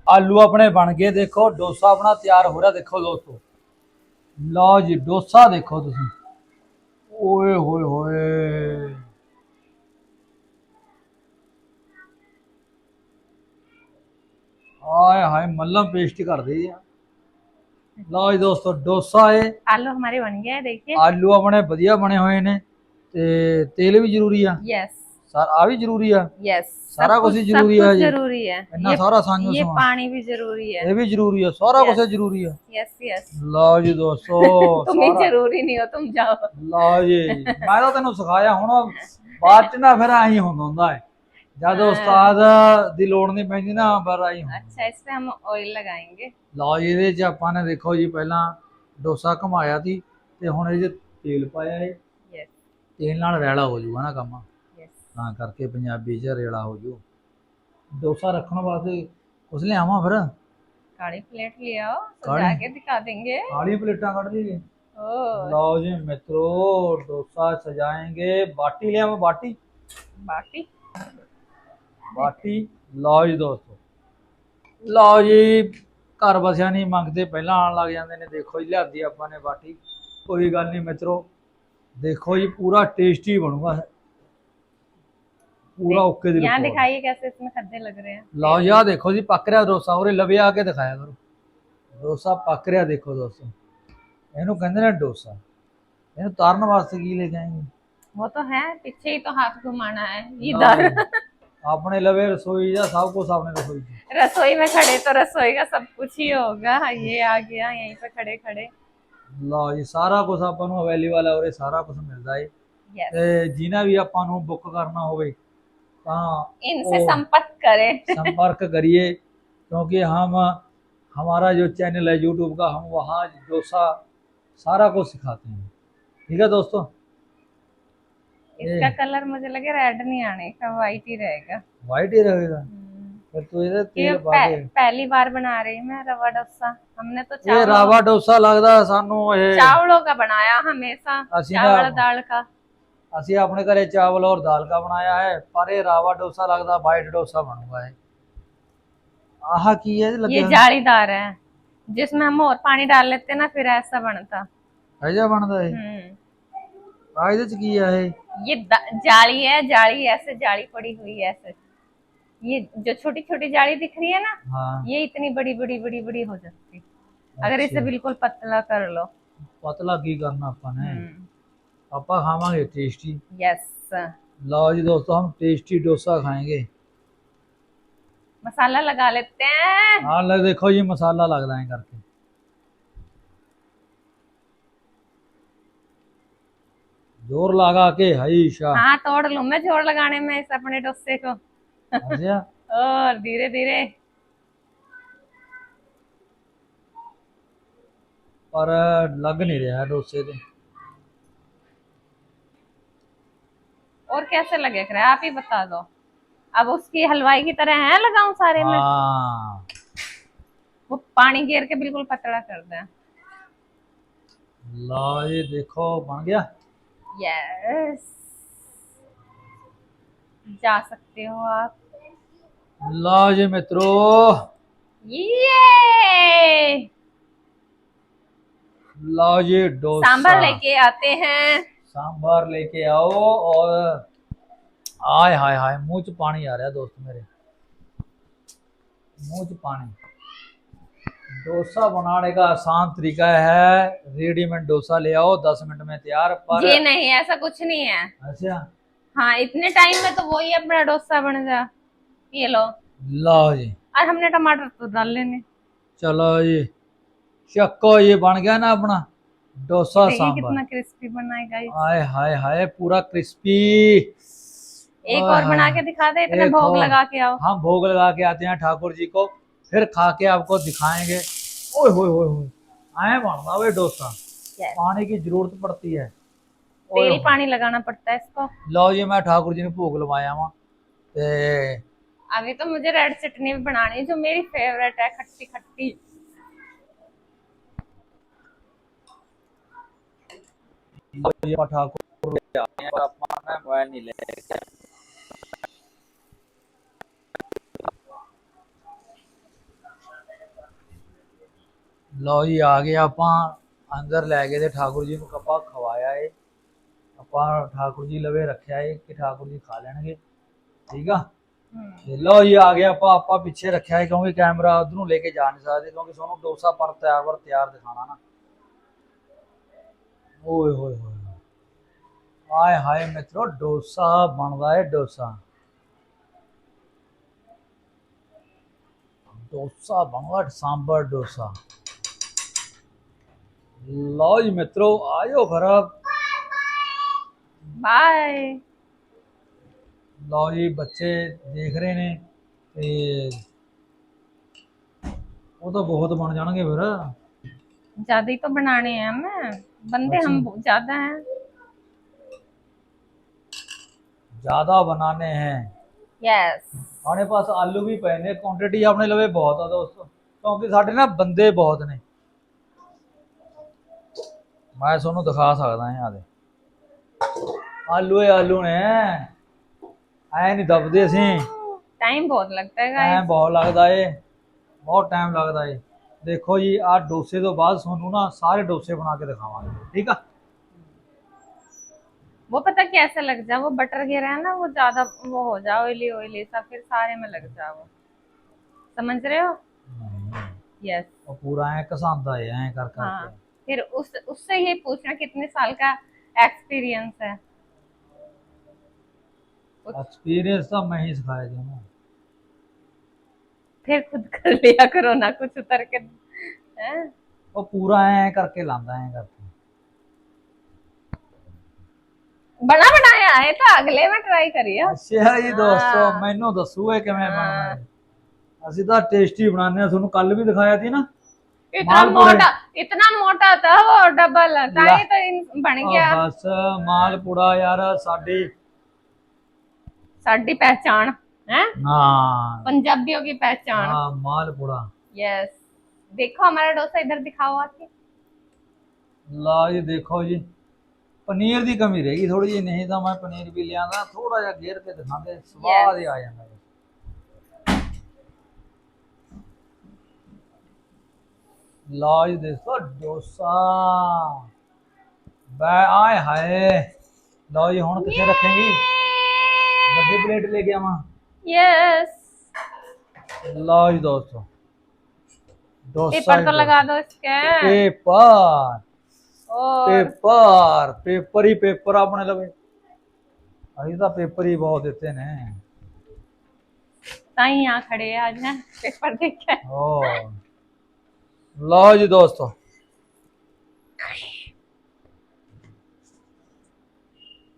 ਆਲੂ ਆਪਣੇ ਬਣ ਗਏ ਦੇਖੋ ਡੋਸਾ ਆਪਣਾ ਤਿਆਰ ਹੋ ਰਿਹਾ ਦੇਖੋ ਦੋਸਤੋ ਲਓ ਜੀ ਡੋਸਾ ਦੇਖੋ ਤੁਸੀਂ ਓਏ ਹੋਏ ਹੋਏ ਆਏ ਹਾਏ ਮੱਲਮ ਪੇਸਟ ਕਰਦੇ ਆ ਲਓ ਜੀ ਦੋਸਤੋ ਡੋਸਾ ਏ आलू हमारे बन गए हैं देखिए ਆਲੂ ਆਪਣੇ ਵਧੀਆ ਬਣੇ ਹੋਏ ਨੇ ਤੇ ਤੇਲ ਵੀ ਜ਼ਰੂਰੀ ਆ यस ਸਰ ਆ ਵੀ ਜ਼ਰੂਰੀ ਆ यस सारा कुछ ही जरूरी है जी। जरूरी है ਇੰਨਾ ये, ਸਾਰਾ ਸਾਂਝੋ ये ਸਮਾਨ पानी भी जरूरी है ਇਹ ਵੀ ਜ਼ਰੂਰੀ ਆ ਸਾਰਾ ਕੁਝ Yes. ਜ਼ਰੂਰੀ ਆ यस यस ਲਓ ਜੀ ਦੋਸਤੋ तुम ही ਸਾਰਾ- जरूरी नहीं हो तुम जाओ ਲਓ ਜੀ ਮੈਂ ਤਾਂ ਤੈਨੂੰ ਸਿਖਾਇਆ ਹੁਣ ਬਾਅਦ ਚ ਨਾ ਫਿਰ ਆਹੀ ਹੁੰਦਾ ਹੁੰਦਾ ਹੈ ਜਦ ਹਾਂ। ਉਸਤਾਦ ਦੀ ਲੋੜ ਨਹੀਂ ਪੈਂਦੀ ਨਾ ਫਿਰ ਆਹੀ ਹੁੰਦਾ अच्छा इस पे हम ऑयल लगाएंगे ਲਓ ਜੀ ਇਹਦੇ ਚ ਆਪਾਂ ਨੇ ਦੇਖੋ ਜੀ ਪਹਿਲਾਂ ਡੋਸਾ ਘਮਾਇਆ ਸੀ ਤੇ ਹੁਣ ਇਹ ਚ ਤੇਲ ਪਾਇਆ ਹੈ यस ਤੇਲ ਨਾਲ ਰੈਲਾ ਹੋ ਜਾਊਗਾ ਨਾ ਕੰਮ यस ਤਾਂ ਕਰਕੇ ਪੰਜਾਬੀ ਚ ਰੇਲਾ ਹੋ ਜੂ ਡੋਸਾ ਰੱਖਣ ਵਾਸਤੇ ਕੁਛ ਲਿਆਵਾਂ ਫਿਰ काली प्लेट ले आओ काली? सजा के दिखा देंगे ਕਾਲੀ ਪਲੇਟਾਂ ਕੱਢ ਲਈਏ ओ ਲਓ ਜੀ ਮਿੱਤਰੋ ਡੋਸਾ ਸਜਾਏਂਗੇ ਬਾਟੀ ਲਿਆਵਾਂ ਬਾਟੀ बाटी ਬਾਟੀ ਲਓ ਜੀ ਦੋਸਤੋ ਲਓ ਜੀ ਘਰ ਬਸਿਆ ਨਹੀਂ ਮੰਗਦੇ ਪਹਿਲਾਂ ਆਣ ਲੱਗ ਜਾਂਦੇ ਨੇ ਦੇਖੋ ਜੀ ਲਿਆਦੀ ਆਪਾਂ ਨੇ ਬਾਟੀ ਕੋਈ ਗੱਲ ਨਹੀਂ ਮਿੱਤਰੋ ਦੇਖੋ ਜੀ ਪੂਰਾ ਟੇਸਟੀ ਬਣੂਗਾ ਪੂਰਾ ਓਕੇ ਦੀ यहाँ report। दिखाइए कैसे इसमें खद्दे लग रहे हैं ਲਓ ਜੀ ਆਹ ਦੇਖੋ ਜੀ ਪੱਕ ਰਿਹਾ ਡੋਸਾ ਉਰੇ ਲਵੇ ਆ ਕੇ ਦਿਖਾਇਆ ਕਰੋ ਡੋਸਾ ਪੱਕ ਰਿਹਾ ਦੇਖੋ ਦੋਸਤੋ ਇਹਨੂੰ ਕਹਿੰਦੇ ਨੇ ਡੋਸਾ ਇਹਨੂੰ ਤਾਰਨ ਵਾਸਤੇ ਕੀ ਲੈ ਕੇ ਆਏਂਗੇ वो तो है पीछे ही तो हाथ घुमाना है इधर ਆਪਣੇ ਲਵੇ ਰਸੋਈ ਜਾਂ ਸਭ ਕੁਝ ਆਪਣੇ ਰਸੋਈ 'ਚ रसोई में खड़े तो रसोई का सब कुछ ही होगा ये आ गया यहीं पे खड़े खड़े ਲਓ ਜੀ ਸਾਰਾ ਕੁਝ ਆਪਾਂ ਨੂੰ ਅਵੇਲੇਬਲ ਹੈ ਉਰੇ ਸਾਰਾ ਕੁਝ ਮਿਲਦਾ ਹੈ यस ਤੇ ਜਿਨ੍ਹਾਂ ਵੀ ਆਪਾਂ ਨੂੰ ਬੁੱਕ ਕਰਨਾ ਹੋਵੇ ਤਾਂ इनसे ओ। संपर्क करें संपर्क करिए क्योंकि हम हमारा जो चैनल है यूट्यूब का हम वहाँ डोसा सारा कुछ सिखाते हैं ठीक है दोस्तों इसका कलर मुझे लगे रेड नहीं आने का वाइट ही रहेगा वाइट ही रहेगा हम्म। फिर तो ये ये तेल पा पह- के पहली बार बना रही मैं रवा डोसा हमने तो ਇਹ चावल ਰਾਵਾ ਡੋਸਾ ਲੱਗਦਾ ਸਾਨੂੰ ਇਹ चावलों का बनाया हमेशा ਅਸੀਂ चावल ਨਾ दाल का ਅਸੀਂ ਆਪਣੇ ਘਰੇ ਚਾਵਲ ਔਰ ਦਾਲ का बनाया है पर ਇਹ ਰਾਵਾ ਡੋਸਾ ਲੱਗਦਾ ਵਾਈਟ ਡੋਸਾ ਬਣੂਗਾ ਇਹ ਆਹ ਕੀ ਹੈ ये ਲੱਗਿਆ जालीदार है जिसमें हम और पानी डाल लेते ना फिर ऐसा बनता ਐਜਾ ਬਣਦਾ ਇਹ हम्म ਆ ਇਹਦੇ ਚ ਕੀ ਹੈ ਇਹ ये दा- जाली है जाली ऐसे जाली पड़ी हुई है ऐसे ये जो छोटी छोटी जाली दिख रही है ना ਹਾਂ ये इतनी बड़ी बड़ी बड़ी बड़ी हो जाती अगर इसे बिल्कुल पतला कर लो ਪਤਲਾ ਕੀ ਕਰਨਾ ਆਪਾਂ ਨੇ हम्म ਆਪਾਂ ਖਾਵਾਂਗੇ ਟੇਸਟੀ यस ਲਓ ਜੀ ਦੋਸਤੋ हम टेस्टी डोसा खाएंगे मसाला लगा लेते हैं हाँ लग देखो जी मसाला लगता है करके जोर लगा के हई शाह हाँ तोड़ लूं मैं जोर लगाने में इस अपने डोसे को अच्छा (laughs) और धीरे धीरे पर लग नहीं रहा डोसे से और कैसे लगे है आप ही बता दो। अब उसकी हलवाई की तरह है लगाऊँ सारे में? हाँ। वो पानी घेर के बिल्कुल पतला कर दें। लो ये देखो बन गया। यस जा सकते हो आप। लो जी मित्रों। ये लो जी डोसा। सांभर लेके आते हैं। सांभर लेके आओ और आय हाय हाय मुँह च पानी आ रहा दोस्त मेरे। मुँह च पानी। डोसा बनाने का आसान तरीका है रेडीमेड डोसा ले आओ दस मिनट में तैयार पर ये नहीं ऐसा कुछ नहीं है। अच्छा। हाँ इतने टाइम में तो वही अपना डोसा बन जा। ये लो। लो जी। और हमने टमाटर तो डाल लेने। चलो जी। चक्को ये बन गया ना अपना। डोसा देखिए सांभर। कितना क्रिस्पी बनाएगा ये हाय हाय हाय पूरा क्रिस्पी एक और बना के दिखा दे इतने भोग लगा के आओ। हम भोग लगा के आते हैं ठाकुर जी को फिर खा के आपको दिखाएँगे। ओए होए होए होए। आए बनता वे डोसा। पानी की ज़रूरत पड़ती है। तेल पानी लगाना पड़ता है इसको। लो जी मैं ठाकुर जी ने भोग लगाया वा। ते अभी तो मुझे रेड चटनी भी बनानी है जो मेरी फेवरेट है खट्टी खट्टी जी ਆਪਾਂ ठाकुर ले आए हैं पर अपना ना मोबाइल नहीं लेके ਲਓ ਜੀ ਆ ਗਏ ਆਪਾਂ ਅੰਦਰ ਲੈ ਗਏ ਤੇ ਠਾਕੁਰ ਜੀ ਨੂੰ ਕੱਪਾ ਖਵਾਇਆ ਏ ਆਪਾਂ ਠਾਕੁਰ ਜੀ ਲਵੇ ਰੱਖਿਆ ਏ ਕਿ ਠਾਕੁਰ ਜੀ ਖਾ ਲੈਣਗੇ ਠੀਕ ਆ हम्म, ਤੇ ਲਓ ਜੀ ਆ ਗਏ ਆਪਾਂ ਆਪਾਂ ਪਿੱਛੇ ਰੱਖਿਆ ਏ ਕਿਉਂਕਿ ਕੈਮਰਾ ਉਧਰ ਨੂੰ ਲੈ ਕੇ ਜਾ ਨਹੀਂ ਸਕਦੇ ਕਿਉਂਕਿ ਸਾਨੂੰ ਡੋਸਾ ਪਰ ਤਿਆਰ ਵਰ ਤਿਆਰ ਦਿਖਾਣਾ ਨਾ ਓਏ ਹੋਏ ਹੋਏ ਆਏ ਹਾਏ ਮਿੱਤਰੋ ਡੋਸਾ ਬਣਦਾ ਹੈ ਡੋਸਾ। ਡੋਸਾ ਬਣਦਾ ਸਾਂਬਰ ਡੋਸਾ। ਲਓ ਜੀ ਮਿੱਤਰੋ ਆਇਓ ਘਰ ਬਾਏ। ਲਓ ਜੀ ਬੱਚੇ ਦੇਖ ਰਹੇ ਨੇ ਤੇ ਉਹ ਤਾਂ ਬਹੁਤ ਬਣ ਜਾਣਗੇ ਫਿਰ। ਜ਼ਿਆਦਾ ਹੀ ਤਾਂ ਬਣਾਣੇ ਆ ਮੈਂ। बंदे हम बहुत ज्यादा हैं ਜ਼ਿਆਦਾ ਬਣਾਣੇ हैं यस ਆਪਣੇ ਪਾਸ ਆਲੂ ਵੀ ਪਏ ਨੇ ਕੁਆਂਟੀਟੀ ਆਪਣੇ ਲਵੇ ਬਹੁਤ ਆ ਦੋਸਤੋ ਕਿਉਂਕਿ ਸਾਡੇ ਨਾ ਬੰਦੇ ਬਹੁਤ ਨੇ ਮੈਂ ਤੁਹਾਨੂੰ ਦਿਖਾ ਸਕਦਾ ਹਾਂ ਆਦੇ ਆਲੂ ਹੀ ਆਲੂ ਨੇ ਐ ਨਹੀਂ ਦਬਦੇ ਅਸੀਂ टाइम बहुत लगता है ਐ गाइस ਬਹੁਤ ਲੱਗਦਾ ਏ ਬਹੁਤ ਟਾਈਮ ਲੱਗਦਾ ਏ ਦੇਖੋ ਜੀ ਆ ਡੋਸੇ ਤੋਂ ਬਾਅਦ ਤੁਹਾਨੂੰ ਨਾ ਸਾਰੇ ਡੋਸੇ ਬਣਾ ਕੇ ਦਿਖਾਵਾਂਗੇ ਠੀਕ ਆ वो पता कैसे लग जाए वो बटर गिरा है ना वो ज्यादा वो हो जाए ऑयली ऑयली सा फिर सारे में लग जाए वो समझ रहे हो यस ਉਹ ਪੂਰਾ ਐ ਕਸਾਂਦਾ ਏ ਐ ਕਰ हाँ ਕਰਕੇ फिर उस उससे ये पूछना कितने साल का एक्सपीरियंस है ਐਕਸਪੀਰੀਅੰਸ ਤਾਂ ਮੈਂ ਹੀ ਸਿਖਾਇਆ ਜੀ ਉਹਨੂੰ फिर खुद कर लिया करो ना कुछ उतर के हैं? ਉਹ ਪੂਰਾ ਐ ਕਰਕੇ ਲਾਂਦਾ ਐ ਕਰਕੇ बड़ा बनाया है तो अगले में ट्राई करिए ਅੱਛਾ ਜੀ ਦੋਸਤੋ ਹਾਂ। ਮੈਨੂੰ ਦੱਸੋ ਇਹ ਕਿਵੇਂ ਬਣਨਾ ਹੈ ਅਸੀਂ ਤਾਂ ਟੇਸਟੀ ਬਣਾਉਂਦੇ ਆ ਤੁਹਾਨੂੰ ਕੱਲ ਵੀ ਦਿਖਾਇਆ ਸੀ ਨਾ इतना मालपुड़े। मोटा इतना मोटा था वो डबल ताकि तो इन- बन ਉਹ गया ਬਸ ਮਾਲਪੂੜਾ ਯਾਰ ਸਾਡੀ साडी पहचान है ਹਾਂ पंजाबियों की पहचान ਹਾਂ ਮਾਲਪੂੜਾ यस देखो हमारा डोसा इधर दिखाओ आके ਲਾ ਜੀ ਦੇਖੋ ਜੀ ਪਨੀਰ ਦੀ ਕਮੀ ਰਹਿ ਗਈ ਥੋੜੀ ਜਿਹੀ ਨਹੀਂ ਤਾਂ ਮੈਂ ਪਨੀਰ ਵੀ ਲਿਆਂਦਾ ਥੋੜਾ ਜਿਹਾ ਗੇਰ ਕੇ ਦਿਖਾਉਂਦੇ ਸਵਾਦ ਹੀ ਆ ਜਾਂਦਾ ਜੀ। ਲਾ ਜੀ ਦੇਖੋ ਡੋਸਾ ਬੈ ਆਏ ਹਾਏ ਲਓ ਜੀ ਹੁਣ ਕਿੱਥੇ ਰੱਖੇਂਗੀ ਵੱਡੀ ਪਲੇਟ ਲੈ ਕੇ ਆਵਾਂ यस लो जी दोस्तों पेपर तो लगा दो इसके। पेपर पेपर पेपर ही पेपर आपने लगे। अभी तो पेपर ही बहुत देते ने ताई तो यहाँ खड़े हैं आज ना पेपर देख। के ओ लो जी दोस्तों।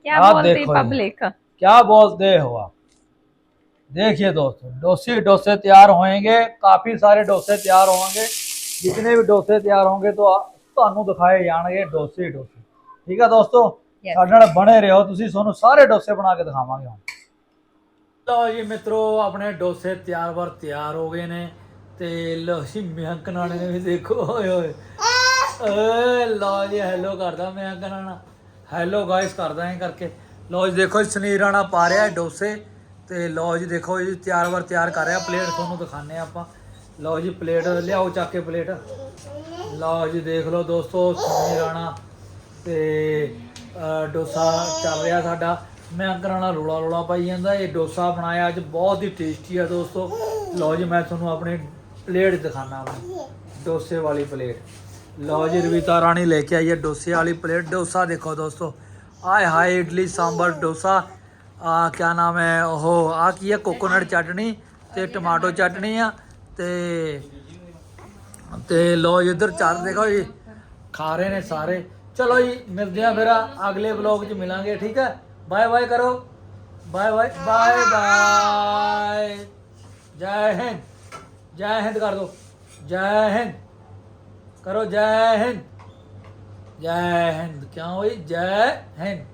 क्या बोलते पब्लिक क्या बोलते हो आप? देखिए दोस्तों डोसे डोसे तैयार होंगे काफी सारे डोसे तैयार होंगे जितने भी डोसे तैयार होंगे तो आ- ਤੁਹਾਨੂੰ ਦਿਖਾਏ ਜਾਣਗੇ ਡੋਸੇ ਹੀ ਡੋਸੇ ਠੀਕ ਆ ਦੋਸਤੋ Yes. ਸਾਡੇ ਨਾਲ ਬਣੇ ਰਹੋ ਤੁਸੀਂ ਤੁਹਾਨੂੰ ਸਾਰੇ ਡੋਸੇ ਬਣਾ ਕੇ ਦਿਖਾਵਾਂਗੇ ਹੁਣ ਲਓ ਜੀ ਮਿੱਤਰੋ ਆਪਣੇ ਡੋਸੇ ਤਿਆਰ ਵਰ ਤਿਆਰ ਹੋ ਗਏ ਨੇ ਤੇ ਲਓ ਜੀ ਮਿਹੰਕ ਨਾਣੇ ਨੇ ਵੀ ਦੇਖੋ ਓਏ ਓਏ ਏ ਲਓ ਜੀ ਹੈਲੋ ਕਰਦਾ ਮਿਹੰਕ ਨਾਣਾ ਹੈਲੋ ਗਾਇਸ ਕਰਦਾ ਐ ਕਰਕੇ ਲਓ ਜੀ ਦੇਖੋ ਜੀ ਸੁਨੀਲ ਰਾਣਾ ਪਾ ਰਿਹਾ ਹੈ ਡੋਸੇ ਤੇ ਲਓ ਜੀ, ਦੇਖੋ ਜੀ, ਤਿਆਰ ਵਰ ਤਿਆਰ ਕਰ ਰਿਹਾ ਪਲੇਟ, ਤੁਹਾਨੂੰ ਦਿਖਾਣੇ ਆਪਾਂ। ਲਓ ਜੀ, ਪਲੇਟ, ਲਿਆਓ ਚੱਕ ਕੇ ਪਲੇਟ। ਲਓ ਜੀ, ਦੇਖ ਲਓ ਦੋਸਤੋ, ਸੁਨੀਲ ਰਾਣਾ ਤੇ ਡੋਸਾ ਚੱਲ ਰਿਹਾ ਸਾਡਾ। ਮੈਂ ਅੰਕਰਾਂ ਨਾਲ ਰੋਲਾ ਰੋਲਾ ਪਾਈ ਜਾਂਦਾ, ਇਹ ਡੋਸਾ ਬਣਾਇਆ ਅੱਜ ਬਹੁਤ ਹੀ ਟੇਸਟੀ ਆ ਦੋਸਤੋ। ਲਓ ਜੀ, ਮੈਂ ਤੁਹਾਨੂੰ ਆਪਣੀ ਪਲੇਟ ਦਿਖਾਣਾ ਆਪਣੀ ਡੋਸੇ ਵਾਲੀ ਪਲੇਟ। ਲਓ ਜੀ, ਰਵੀਤਾ ਰਾਣੀ ਲੈ ਕੇ ਆਈ ਹੈ ਡੋਸੇ ਵਾਲੀ ਪਲੇਟ। ਡੋਸਾ ਦੇਖੋ ਦੋਸਤੋ, ਆਏ ਹਾਏ, ਇਡਲੀ, ਸਾਂਬਰ, ਡੋਸਾ। ਆ ਕਿਆ ਨਾਮ ਹੈ ਉਹ, ਆ ਕੀ ਹੈ? ਕੋਕੋਨਟ ਚਟਨੀ ਤੇ ਟਮਾਟੋ ਚਟਨੀ ਆ ਤੇ ਤੇ ਲੋ ਇੱਧਰ ਚਾਰ ਦੇਖੋ ਜੀ, ਖਾ ਰਹੇ ਨੇ ਸਾਰੇ। ਚਲੋ ਜੀ, ਮਿਲਦੇ ਆ ਫਿਰ ਅਗਲੇ ਵਲੌਗ 'ਚ ਮਿਲਾਂਗੇ, ਠੀਕ ਹੈ? ਬਾਏ ਬਾਏ ਕਰੋ। ਬਾਏ ਬਾਏ ਬਾਏ ਬਾਏ ਜੈ ਹਿੰਦ ਜੈ ਹਿੰਦ ਕਰ ਦੋ। ਜੈ ਹਿੰਦ, ਕਰੋ ਜੈ ਹਿੰਦ। ਜੈ ਹਿੰਦ, ਕਿਉਂ ਹੋਈ ਜੈ ਹਿੰਦ।